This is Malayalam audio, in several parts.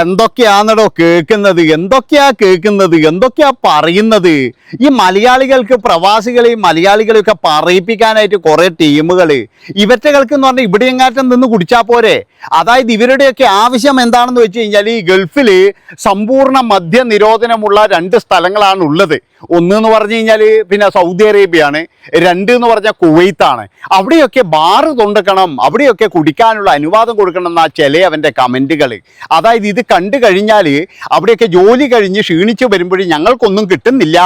എന്തൊക്കെയാണെടോ കേൾക്കുന്നത്? എന്തൊക്കെയാ കേൾക്കുന്നത്? എന്തൊക്കെയാ പറയുന്നത്? ഈ മലയാളികൾക്ക് പ്രവാസികളെ മലയാളികളെയൊക്കെ പറയിപ്പിക്കാനായിട്ട് കുറെ ടീമുകൾ. ഇവറ്റകൾക്ക് എന്ന് പറഞ്ഞാൽ ഇവിടെ എങ്ങാറ്റം നിന്ന് കുടിച്ചാൽ പോരെ? അതായത് ഇവരുടെയൊക്കെ ആവശ്യം എന്താണെന്ന് വെച്ച് കഴിഞ്ഞാൽ ഈ ഗൾഫിൽ സമ്പൂർണ മദ്യ നിരോധനമുള്ള രണ്ട് സ്ഥലങ്ങളാണ് ഉള്ളത് ഒന്ന് എന്ന് പറഞ്ഞു കഴിഞ്ഞാൽ പിന്നെ സൗദി അറേബ്യയാണ് രണ്ട് എന്ന് പറഞ്ഞാൽ കുവൈത്താണ്. അവിടെയൊക്കെ ബാറ് തൊണ്ടക്കണം അവിടെയൊക്കെ കുടിക്കാനുള്ള അനുവാദം കൊടുക്കണം എന്നാ ചില അവന്റെ കമന്റുകൾ. അതായത് ഇത് കണ്ടു കഴിഞ്ഞാൽ അവിടെയൊക്കെ ജോലി കഴിഞ്ഞ് ക്ഷീണിച്ച് വരുമ്പോഴും ഞങ്ങൾക്കൊന്നും കിട്ടുന്നില്ല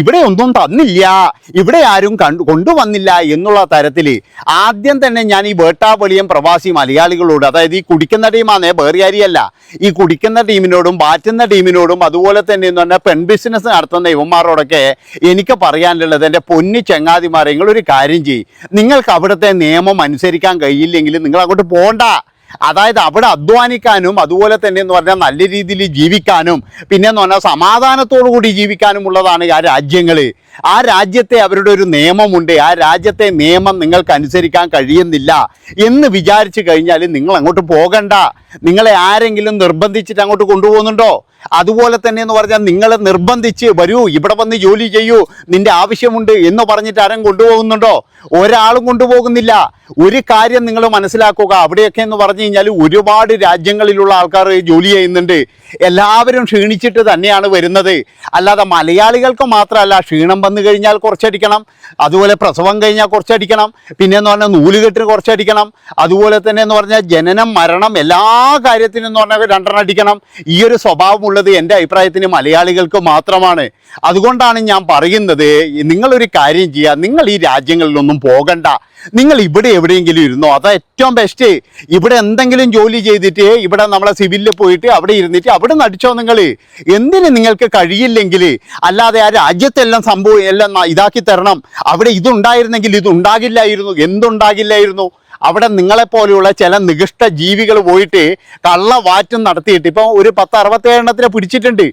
ഇവിടെ ഒന്നും തന്നില്ല ഇവിടെ ആരും കണ്ടു കൊണ്ടുവന്നില്ല എന്നുള്ള തരത്തിൽ ആദ്യം തന്നെ ഞാൻ ഈ വേട്ടാപൊളിയും പ്രവാസി മലയാളികളോട് അതായത് ഈ കുടിക്കുന്ന ടീമാണ് ബേറിയാരിയല്ല ഈ കുടിക്കുന്ന ടീമിനോടും ബാറ്റുന്ന ടീമിനോടും അതുപോലെ തന്നെ എന്ന് പറഞ്ഞാൽ പെൺ ബിസിനസ് നടത്തുന്ന ഇവന്മാരോടൊക്കെ എനിക്ക് പറയാനുള്ളത് എന്റെ പൊന്നി ചങ്ങാതിമാരെ നിങ്ങളൊരു കാര്യം ചെയ്യും. നിങ്ങൾക്ക് അവിടുത്തെ നിയമം അനുസരിക്കാൻ കഴിയില്ലെങ്കിൽ നിങ്ങൾ അങ്ങോട്ട് പോകണ്ട അതായത് അവിടെ അധ്വാനിക്കാനും അതുപോലെ തന്നെ എന്ന് പറഞ്ഞാൽ നല്ല രീതിയിൽ ജീവിക്കാനും പിന്നെ എന്ന് പറഞ്ഞാൽ സമാധാനത്തോടു കൂടി ജീവിക്കാനും ഉള്ളതാണ് ആ രാജ്യങ്ങൾ ആ രാജ്യത്തെ അവരുടെ ഒരു നിയമമുണ്ട്. ആ രാജ്യത്തെ നിയമം നിങ്ങൾക്ക് അനുസരിക്കാൻ കഴിയുന്നില്ല എന്ന് വിചാരിച്ചു കഴിഞ്ഞാൽ നിങ്ങൾ അങ്ങോട്ട് പോകണ്ട. നിങ്ങളെ ആരെങ്കിലും നിർബന്ധിച്ചിട്ട് അങ്ങോട്ട് കൊണ്ടുപോകുന്നുണ്ടോ? അതുപോലെ തന്നെ എന്ന് പറഞ്ഞാൽ നിങ്ങളെ നിർബന്ധിച്ച് വരൂ ഇവിടെ വന്ന് ജോലി ചെയ്യൂ നിന്റെ ആവശ്യമുണ്ട് എന്ന് പറഞ്ഞിട്ട് ആരും കൊണ്ടുപോകുന്നുണ്ടോ? ഒരാളും കൊണ്ടുപോകുന്നില്ല. ഒരു കാര്യം നിങ്ങൾ മനസ്സിലാക്കുക. അവിടെയൊക്കെ എന്ന് പറഞ്ഞു കഴിഞ്ഞാൽ ഒരുപാട് രാജ്യങ്ങളിലുള്ള ആൾക്കാർ ജോലി ചെയ്യുന്നുണ്ട്. എല്ലാവരും ക്ഷീണിച്ചിട്ട് തന്നെയാണ് വരുന്നത്. അല്ലാതെ മലയാളികൾക്ക് മാത്രമല്ല ക്ഷീണം വന്നു കഴിഞ്ഞാൽ കുറച്ചടിക്കണം. അതുപോലെ പ്രസവം കഴിഞ്ഞാൽ കുറച്ചടിക്കണം. പിന്നെ എന്ന് പറഞ്ഞാൽ നൂലുകെട്ടിന് കുറച്ചടിക്കണം. അതുപോലെ തന്നെ എന്ന് പറഞ്ഞാൽ ജനനം മരണം എല്ലാ കാര്യത്തിനും എന്ന് പറഞ്ഞാൽ രണ്ടെണ്ണം അടിക്കണം. ഈ ഒരു സ്വഭാവമുള്ളത് എന്റെ അഭിപ്രായത്തിന് മലയാളികൾക്ക് മാത്രമാണ്. അതുകൊണ്ടാണ് ഞാൻ പറയുന്നത് നിങ്ങളൊരു കാര്യം ചെയ്യുക. നിങ്ങൾ ഈ രാജ്യങ്ങളിലൊന്നും പോകണ്ട. നിങ്ങൾ ഇവിടെ എവിടെയെങ്കിലും ഇരുന്നോ? അതാ ഏറ്റവും ബെസ്റ്റ് ഇവിടെ എന്തെങ്കിലും ജോലി ചെയ്തിട്ട് ഇവിടെ നമ്മളെ സിവിലിൽ പോയിട്ട് അവിടെ ഇരുന്നിട്ട് അവിടെ നടിച്ചോ നിങ്ങൾ എന്തിന് നിങ്ങൾക്ക് കഴിയില്ലെങ്കിൽ? അല്ലാതെ ആ രാജ്യത്തെല്ലാം സംഭവം എല്ലാം ഇതാക്കി തരണം. അവിടെ ഇതുണ്ടായിരുന്നെങ്കിൽ ഇതുണ്ടാകില്ലായിരുന്നു. എന്തുണ്ടാകില്ലായിരുന്നു? അവിടെ നിങ്ങളെപ്പോലെയുള്ള ചില നികൃഷ്ട ജീവികൾ പോയിട്ട് കള്ളവാറ്റം നടത്തിയിട്ട് ഇപ്പം ഒരു പത്ത് അറുപത്തേഴെണ്ണത്തിനെ പിടിച്ചിട്ടുണ്ട്.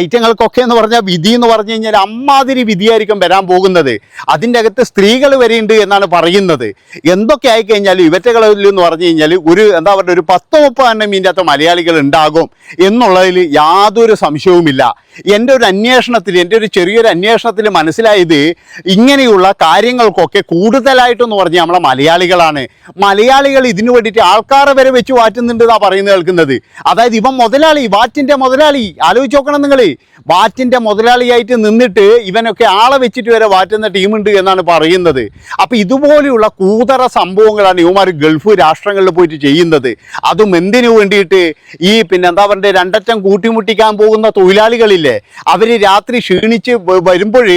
ഐറ്റങ്ങൾക്കൊക്കെ എന്ന് പറഞ്ഞാൽ വിധി എന്ന് പറഞ്ഞു കഴിഞ്ഞാൽ അമ്മാതിരി വിധിയായിരിക്കും വരാൻ പോകുന്നത്. അതിന്റെ അകത്ത് സ്ത്രീകൾ വരെയുണ്ട് എന്നാണ് പറയുന്നത്. എന്തൊക്കെ ആയിക്കഴിഞ്ഞാൽ ഇവറ്റകളിൽ എന്ന് പറഞ്ഞു കഴിഞ്ഞാൽ ഒരു എന്താ പറയുക ഒരു പത്ത് മുപ്പത് എണ്ണം ഇതിന്റെ അകത്ത് മലയാളികൾ ഉണ്ടാകും എന്നുള്ളതിൽ യാതൊരു സംശയവുമില്ല. എന്റെ ഒരു അന്വേഷണത്തിൽ എന്റെ ഒരു ചെറിയൊരു അന്വേഷണത്തിൽ മനസ്സിലായത് ഇങ്ങനെയുള്ള കാര്യങ്ങൾക്കൊക്കെ കൂടുതലായിട്ടെന്ന് പറഞ്ഞാൽ നമ്മളെ മലയാളികളാണ്. മലയാളികൾ ഇതിനു വേണ്ടിയിട്ട് ആൾക്കാരെ വരെ വെച്ച് വാറ്റുന്നുണ്ട് എന്നാ പറയുന്നത് കേൾക്കുന്നത്. അതായത് ഇവൻ മുതലാളി വാറ്റിന്റെ മുതലാളി. ആലോചിച്ച് നോക്കണം നിങ്ങൾ വാറ്റിന്റെ മുതലാളിയായിട്ട് നിന്നിട്ട് ഇവനൊക്കെ ആളെ വെച്ചിട്ട് വരെ വാറ്റുന്ന ടീമുണ്ട് എന്നാണ് പറയുന്നത്. അപ്പോൾ ഇതുപോലെയുള്ള കൂതറ സംഭവങ്ങളാണ് ഇവന്മാർ ഗൾഫ് രാഷ്ട്രങ്ങളിൽ പോയിട്ട് ചെയ്യുന്നത്. അതും എന്തിനു വേണ്ടിയിട്ട്? ഈ പിന്നെ എന്താ പറയുക രണ്ടറ്റം കൂട്ടിമുട്ടിക്കാൻ പോകുന്ന തൊഴിലാളികളില്ലേ അവർ രാത്രി ക്ഷീണിച്ച് വരുമ്പോൾ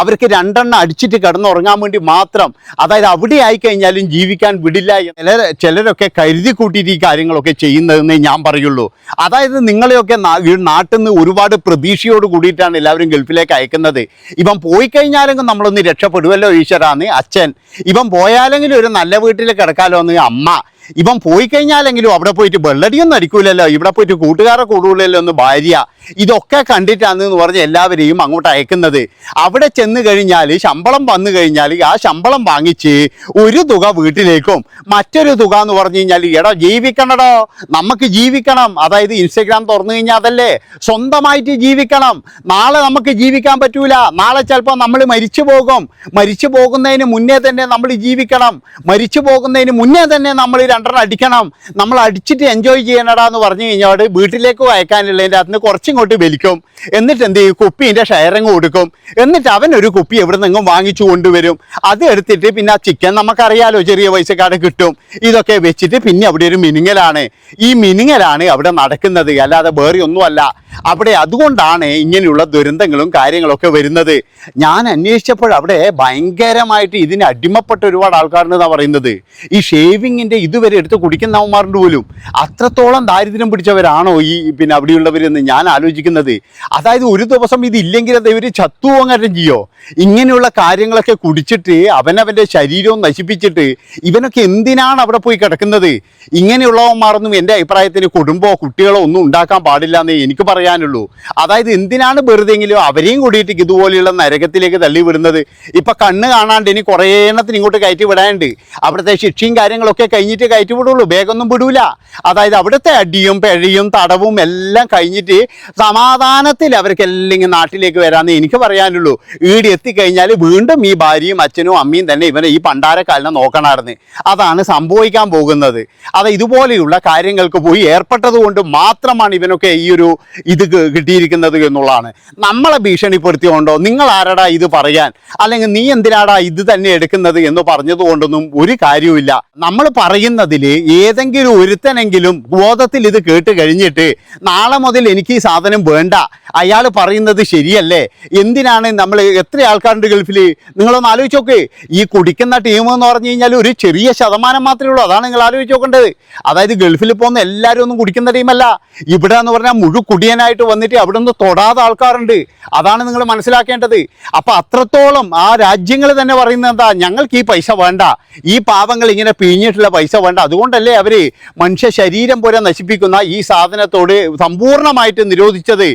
അവർക്ക് രണ്ടെണ്ണം അടിച്ചിട്ട് കിടന്നുറങ്ങാൻ വേണ്ടി മാത്രം അതായത് അവിടെ ആയിക്കഴിഞ്ഞാലും ജീവിക്കാൻ വിടില്ല ചിലർ ചിലരൊക്കെ കരുതി കൂട്ടിയിട്ട് ഈ കാര്യങ്ങളൊക്കെ ചെയ്യുന്നതെന്നേ ഞാൻ പറയുള്ളൂ. അതായത് നിങ്ങളെയൊക്കെ നാട്ടിൽ നിന്ന് ഒരുപാട് പ്രതീക്ഷയോട് കൂടിയിട്ടാണ് എല്ലാവരും ഗൾഫിലേക്ക് അയക്കുന്നത്. ഇവൻ പോയി കഴിഞ്ഞാലെങ്കിലും നമ്മളൊന്ന് രക്ഷപ്പെടുമല്ലോ ഈശ്വരാന്ന് അച്ഛൻ. ഇവൻ പോയാലെങ്കിലും ഒരു നല്ല വീട്ടിൽ കിടക്കാലോ എന്ന് അമ്മ. ഇവൻ പോയി കഴിഞ്ഞാലെങ്കിലും അവിടെ പോയിട്ട് വെള്ളടിയൊന്നും അടിക്കൂലല്ലോ. ഇവിടെ പോയിട്ട് കൂട്ടുകാരെ കൂടുകയില്ലല്ലോ ഒന്ന് ഭാര്യ ഇതൊക്കെ കണ്ടിട്ടാണ് എന്ന് പറഞ്ഞ് എല്ലാവരെയും അങ്ങോട്ട് അയക്കുന്നത്. അവിടെ ചെന്ന് കഴിഞ്ഞാൽ ശമ്പളം വന്നു കഴിഞ്ഞാൽ ആ ശമ്പളം വാങ്ങിച്ച് ഒരു തുക വീട്ടിലേക്കും മറ്റൊരു തുക എന്ന് പറഞ്ഞു കഴിഞ്ഞാൽ എടാ ജീവിക്കണടോ. നമുക്ക് ജീവിക്കണം. അതായത് ഇൻസ്റ്റഗ്രാം തുറന്നു കഴിഞ്ഞാൽ അതല്ലേ? സ്വന്തമായിട്ട് ജീവിക്കണം. നാളെ നമുക്ക് ജീവിക്കാൻ പറ്റൂല. നാളെ ചിലപ്പോൾ നമ്മൾ മരിച്ചു പോകും. മരിച്ചു പോകുന്നതിന് മുന്നേ തന്നെ നമ്മൾ ജീവിക്കണം. മരിച്ചു പോകുന്നതിന് മുന്നേ തന്നെ നമ്മൾ രണ്ടെണ്ണം അടിക്കണം. നമ്മൾ അടിച്ചിട്ട് എൻജോയ് ചെയ്യണടാ എന്ന് പറഞ്ഞു കഴിഞ്ഞാൽ വീട്ടിലേക്ക് അയക്കാനുള്ളതിന്റെ അതിന് കുറച്ചിങ്ങോട്ട് വലിക്കും. എന്നിട്ട് എന്ത് ചെയ്യും? കുപ്പീന്റെ ഷെയറിങ് കൊടുക്കും എന്നിട്ട് അവൻ ഒരു കുപ്പി എവിടെ നിന്നും വാങ്ങിച്ചു കൊണ്ടുവരും. അത് എടുത്തിട്ട് പിന്നെ ആ ചിക്കൻ നമുക്കറിയാലോ ചെറിയ പൈസക്കാട് കിട്ടും. ഇതൊക്കെ വെച്ചിട്ട് പിന്നെ അവിടെ ഒരു മിനിങ്ങലാണ്. ഈ മിനിങ്ങലാണ് അവിടെ നടക്കുന്നത്. അല്ലാതെ വേറെ ഒന്നുമല്ല. അവിടെ അതുകൊണ്ടാണ് ഇങ്ങനെയുള്ള ദുരന്തങ്ങളും കാര്യങ്ങളൊക്കെ വരുന്നത്. ഞാൻ അന്വേഷിച്ചപ്പോൾ അവിടെ ഭയങ്കരമായിട്ട് ഇതിന് അടിമപ്പെട്ട ഒരുപാട് ആൾക്കാരുണ്ടെന്നാണ് പറയുന്നത്. ഈ ഷേവിങ്ങിന്റെ ഇതുവരെ എടുത്ത് കുടിക്കുന്നവന്മാരുണ്ട് പോലും. അത്രത്തോളം ദാരിദ്ര്യം പിടിച്ചവരാണോ ഈ പിന്നെ അവിടെയുള്ളവരെന്ന് ഞാൻ ആലോചിക്കുന്നത്. അതായത് ഒരു ദിവസം ഇതില്ലെങ്കിൽ അത് ഇവർ ചത്തുവങ്ങാറ്റം ചെയ്യോ? ഇങ്ങനെയുള്ള കാര്യങ്ങളൊക്കെ കുടിച്ചിട്ട് അവനവന്റെ ശരീരവും നശിപ്പിച്ചിട്ട് ഇവനൊക്കെ എന്തിനാണ് അവിടെ പോയി കിടക്കുന്നത്? ഇങ്ങനെയുള്ളവന്മാരൊന്നും എന്റെ അഭിപ്രായത്തിന് കുടുംബമോ കുട്ടികളോ ഒന്നും ഉണ്ടാക്കാൻ പാടില്ല എന്ന് എനിക്ക് പറയാൻ പറയാനുള്ളൂ. അതായത് എന്തിനാണ് വെറുതെങ്കിലും അവരെയും കൂടിയിട്ട് ഇതുപോലെയുള്ള നരകത്തിലേക്ക് തള്ളി വിടുന്നത് ഇപ്പൊ കണ്ണ് കാണാണ്ട് ഇനി കുറേ എണ്ണത്തിന് ഇങ്ങോട്ട് കയറ്റി വിടാനുണ്ട്. അവിടുത്തെ ശിക്ഷയും കാര്യങ്ങളൊക്കെ കഴിഞ്ഞിട്ട് കയറ്റി വിടുള്ളൂ. വേഗമൊന്നും വിടൂല. അതായത് അവിടുത്തെ അടിയും പിഴയും തടവും എല്ലാം കഴിഞ്ഞിട്ട് സമാധാനത്തിൽ അവർക്കെല്ലാം ഇങ്ങനെ നാട്ടിലേക്ക് വരാമെന്ന് എനിക്ക് പറയാനുള്ളൂ. ഈട് എത്തിക്കഴിഞ്ഞാൽ വീണ്ടും ഈ ഭാര്യയും അച്ഛനും അമ്മയും തന്നെ ഇവനെ ഈ പണ്ടാരക്കാലിനെ നോക്കണമായിരുന്നു. അതാണ് സംഭവിക്കാൻ പോകുന്നത്. അത് ഇതുപോലെയുള്ള കാര്യങ്ങൾക്ക് പോയി ഏർപ്പെട്ടത് കൊണ്ട് മാത്രമാണ് ഇവനൊക്കെ ഈ ഒരു ഇത് കിട്ടിയിരിക്കുന്നത് എന്നുള്ളതാണ്. നമ്മളെ ഭീഷണിപ്പെടുത്തിയോണ്ടോ നിങ്ങൾ ആരടാ ഇത് പറയാൻ? അല്ലെങ്കിൽ നീ എന്തിനാടാ ഇത് തന്നെ എടുക്കുന്നത് എന്ന് പറഞ്ഞതുകൊണ്ടൊന്നും ഒരു കാര്യവുമില്ല. നമ്മൾ പറയുന്നതിൽ ഏതെങ്കിലും ഒരുത്തനെങ്കിലും ബോധത്തിൽ ഇത് കേട്ട് കഴിഞ്ഞിട്ട് നാളെ മുതൽ എനിക്ക് ഈ സാധനം വേണ്ട. അയാൾ പറയുന്നത് ശരിയല്ലേ? എന്തിനാണ് നമ്മൾ എത്ര ആൾക്കാരുണ്ട് ഗൾഫിൽ നിങ്ങളൊന്ന് ആലോചിച്ച് നോക്ക്. ഈ കുടിക്കുന്ന ടീം എന്ന് പറഞ്ഞു കഴിഞ്ഞാൽ ഒരു ചെറിയ ശതമാനം മാത്രമേ ഉള്ളൂ. അതാണ് നിങ്ങൾ ആലോചിച്ച് നോക്കേണ്ടത്. അതായത് ഗൾഫിൽ പോകുന്ന എല്ലാവരും ഒന്നും കുടിക്കുന്ന ടീമല്ല. ഇവിടെ എന്ന് പറഞ്ഞാൽ മുഴു കുടിയനായിട്ട് വന്നിട്ട് അവിടെ നിന്ന് തൊടാത്ത ആൾക്കാരുണ്ട്. അതാണ് നിങ്ങൾ മനസ്സിലാക്കേണ്ടത്. അപ്പൊ അത്രത്തോളം ആ രാജ്യങ്ങൾ തന്നെ പറയുന്നത് എന്താ? ഞങ്ങൾക്ക് ഈ പൈസ വേണ്ട. ഈ പാവങ്ങൾ ഇങ്ങനെ പിഴിഞ്ഞിട്ടുള്ള പൈസ വേണ്ട. അതുകൊണ്ടല്ലേ അവർ മനുഷ്യ ശരീരം പോലെ നശിപ്പിക്കുന്ന ഈ സാധനത്തോട് സമ്പൂർണമായിട്ട് നിരോധിച്ചത്.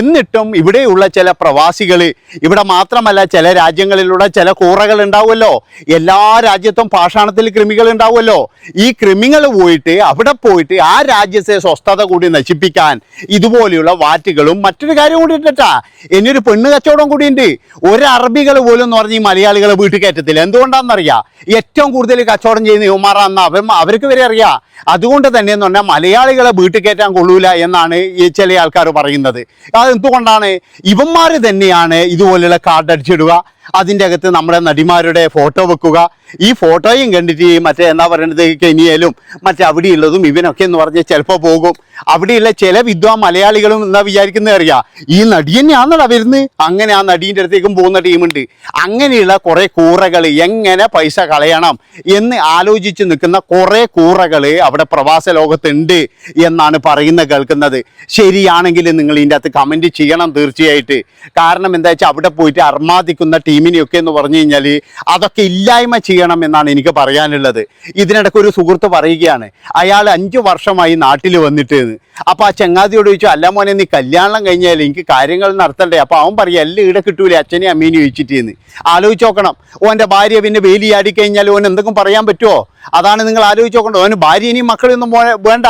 എന്നിട്ടും ഇവിടെയുള്ള ചില പ്രവാസികൾ ഇവിടെ മാത്രമല്ല ചില രാജ്യങ്ങളിലൂടെ ചില കൂറകൾ ഉണ്ടാവുമല്ലോ. എല്ലാ രാജ്യത്തും പാഷാണത്തിൽ കൃമികൾ ഉണ്ടാവുമല്ലോ. ഈ കൃമികൾ പോയിട്ട് അവിടെ പോയിട്ട് ആ രാജ്യത്തെ സ്വസ്ഥത കൂടി നശിപ്പിക്കാൻ ഇതുപോലെയുള്ള വാറ്റുകളും മറ്റൊരു കാര്യം കൂടി ഇട്ടാ ഇനിയൊരു പെണ്ണ് കച്ചവടം കൂടി ഉണ്ട്. ഒരു അറബികൾ പോലും എന്ന് പറഞ്ഞ് ഈ മലയാളികളെ വീട്ടിൽ കയറ്റത്തില്ല. എന്തുകൊണ്ടാണെന്നറിയാം? ഏറ്റവും കൂടുതൽ കച്ചവടം ചെയ്യുന്ന യുവമാറാന്ന് അവർ അവർക്ക് വരെ അറിയാം. അതുകൊണ്ട് തന്നെ എന്ന് പറഞ്ഞാൽ മലയാളികളെ വീട്ടിൽ കയറ്റാൻ കൊള്ളൂല എന്നാണ് ഈ ചില ആൾക്കാർ പറയുന്നത്. അത് എന്തുകൊണ്ടാണ്? ഇവന്മാർ തന്നെയാണ് ഇതുപോലെയുള്ള കാർഡ് അടിച്ചിടുക. അതിന്റെ അകത്ത് നമ്മുടെ നടിമാരുടെ ഫോട്ടോ വെക്കുക. ഈ ഫോട്ടോയും കണ്ടിട്ട് മറ്റേ എന്താ പറയുന്നത് കെനിയയിലും മറ്റേ അവിടെയുള്ളതും ഇവനൊക്കെ എന്ന് പറഞ്ഞ് ചിലപ്പോൾ പോകും. അവിടെയുള്ള ചില വിദ്വാൻ മലയാളികളും എന്താ വിചാരിക്കുന്നത് അറിയാം? ഈ നടി തന്നെയാണെന്നടാ വരുന്നത് അങ്ങനെ ആ നടീന്റെ അടുത്തേക്കും പോകുന്ന ടീമുണ്ട്. അങ്ങനെയുള്ള കുറേ കൂറകൾ എങ്ങനെ പൈസ കളയണം എന്ന് ആലോചിച്ച് നിൽക്കുന്ന കുറേ കൂറകൾ അവിടെ പ്രവാസ ലോകത്തുണ്ട് എന്നാണ് പറയുന്നത് കേൾക്കുന്നത്. ശരിയാണെങ്കിൽ നിങ്ങൾ ഇതിന്റെ അകത്ത് കമന്റ് ചെയ്യണം തീർച്ചയായിട്ട്. കാരണം എന്താ വെച്ചാൽ അവിടെ പോയിട്ട് അർമാദിക്കുന്ന ടീമിനെയൊക്കെ എന്ന് പറഞ്ഞു കഴിഞ്ഞാൽ അതൊക്കെ ഇല്ലായ്മ ചെയ്യണം എന്നാണ് എനിക്ക് പറയാനുള്ളത്. ഇതിനിടയ്ക്ക് ഒരു സുഹൃത്ത് പറയുകയാണ് അയാൾ അഞ്ച് വർഷമായി നാട്ടിൽ വന്നിട്ട് അപ്പോൾ അപ്പൊ ആ ചങ്ങാതിയോട് ചോദിച്ചു അല്ല മോനെ നീ കല്യാണം കഴിഞ്ഞാൽ എനിക്ക് കാര്യങ്ങൾ നടത്തണ്ടേ? അപ്പോൾ അവൻ പറയും എല്ലാം ഈടെ കിട്ടൂലേ അച്ഛനെയും അമ്മീനെയും ചോദിച്ചിട്ട് ആലോചിച്ച് നോക്കണം. ഓന്റെ ഭാര്യ പിന്നെ വേലിയാടി ആടിക്കഴിഞ്ഞാൽ ഓൻ എന്തെങ്കിലും പറയാൻ പറ്റുമോ അതാണ് നിങ്ങൾ ആലോചിച്ച് നോക്കേണ്ടത്. അവന് ഭാര്യനെയും മക്കളെയൊന്നും വേണ്ട.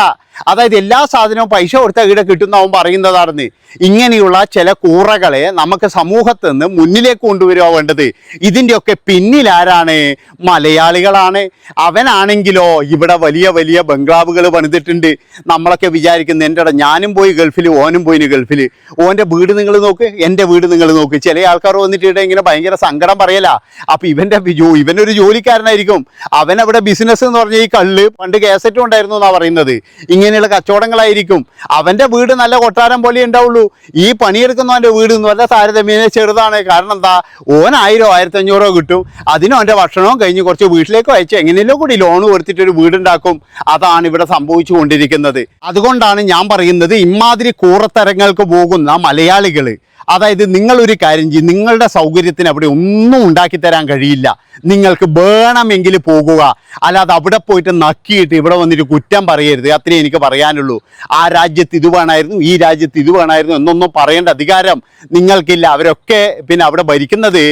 അതായത് എല്ലാ സാധനവും പൈസ കൊടുത്താൽ ഇവിടെ കിട്ടുന്ന അവൻ പറയുന്നതാണെന്ന്. ഇങ്ങനെയുള്ള ചില കൂറകളെ നമുക്ക് സമൂഹത്തിൽ നിന്ന് മുന്നിലേക്ക് കൊണ്ടുവരിക വേണ്ടത്. ഇതിന്റെയൊക്കെ പിന്നിലാരാണ് മലയാളികളാണ്. അവനാണെങ്കിലോ ഇവിടെ വലിയ വലിയ ബംഗ്ലാവുകൾ പണിതിട്ടുണ്ട്. നമ്മളൊക്കെ വിചാരിക്കുന്നത് എന്റെ ഇട ഞാനും പോയി ഗൾഫിൽ ഓനും പോയിന് ഗൾഫിൽ ഓന്റെ വീട് നിങ്ങൾ നോക്ക് എന്റെ വീട് നിങ്ങൾ നോക്ക്. ചില ആൾക്കാർ വന്നിട്ട് ഇവിടെ ഇങ്ങനെ ഭയങ്കര സങ്കടം പറയല. അപ്പം ഇവന്റെ ഇവനൊരു ജോലിക്കാരനായിരിക്കും. അവനവിടെ അവിടെ ബിസിനസ് എന്ന് പറഞ്ഞാൽ ഈ കള്ള് പണ്ട് കേസറ്റും ഉണ്ടായിരുന്നു എന്നാണ് പറയുന്നത്. ഇങ്ങനെയുള്ള കച്ചവടങ്ങളായിരിക്കും. അവന്റെ വീട് നല്ല കൊട്ടാരം പോലെ ഉണ്ടാവുള്ളൂ. ഈ പണിയെടുക്കുന്നവന്റെ വീട് എന്ന് പറഞ്ഞാൽ താരതമ്യേന ചെറുതാണ്. കാരണം എന്താ? ഓൻ ആയിരോ ആയിരത്തി അഞ്ഞൂറോ കിട്ടും. അതിനും അവന്റെ ഭക്ഷണവും കഴിഞ്ഞ് കുറച്ച് വീട്ടിലേക്ക് അയച്ച് എങ്ങനെയല്ലോ കൂടി ലോൺ കൊടുത്തിട്ടൊരു വീടുണ്ടാക്കും. അതാണ് ഇവിടെ സംഭവിച്ചു കൊണ്ടിരിക്കുന്നത് അതുകൊണ്ടാണ് ഞാൻ പറയുന്നത് ഇമാതിരി കൂറത്തരങ്ങൾക്ക് പോകുന്ന മലയാളികൾ അതായത് നിങ്ങളൊരു കാര്യം ചെയ്യും നിങ്ങളുടെ സൗകര്യത്തിന് അവിടെ ഒന്നും ഉണ്ടാക്കി തരാൻ കഴിയില്ല. നിങ്ങൾക്ക് വേണമെങ്കിൽ പോകുക. അല്ലാതെ അവിടെ പോയിട്ട് നക്കിയിട്ട് ഇവിടെ വന്നിട്ട് കുറ്റം പറയരുത്. അത്രേ എനിക്ക് പറയാനുള്ളൂ. ആ രാജ്യത്ത് ഇത് വേണമായിരുന്നു ഈ രാജ്യത്ത് ഇത് വേണമായിരുന്നു എന്നൊന്നും പറയേണ്ട അധികാരം നിങ്ങൾക്കില്ല. അവരൊക്കെ പിന്നെ അവിടെ ഭരിക്കുന്നത്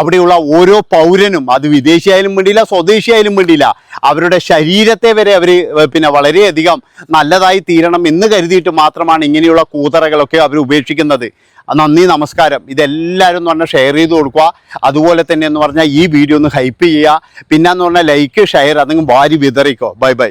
അവിടെയുള്ള ഓരോ പൗരനും അത് വിദേശിയായാലും വേണ്ടിയില്ല സ്വദേശിയായാലും വേണ്ടിയില്ല. അവരുടെ ശരീരത്തെ വരെ അവർ പിന്നെ വളരെയധികം നല്ലതായി തീരണം എന്ന് കരുതിയിട്ട് മാത്രമാണ് ഇങ്ങനെയുള്ള കൂതറകളൊക്കെ അവർ ഉപേക്ഷിക്കുന്നത്. നന്ദി നമസ്കാരം. ഇതെല്ലാവരും എന്ന് പറഞ്ഞാൽ ഷെയർ ചെയ്ത് കൊടുക്കുക. അതുപോലെ തന്നെ എന്ന് പറഞ്ഞാൽ ഈ വീഡിയോ ഒന്ന് ഹൈപ്പ് ചെയ്യുക. പിന്നെ എന്ന് പറഞ്ഞാൽ ലൈക്ക് ഷെയർ അതെങ്കിൽ വാരി വിതറിക്കോ. Bye bye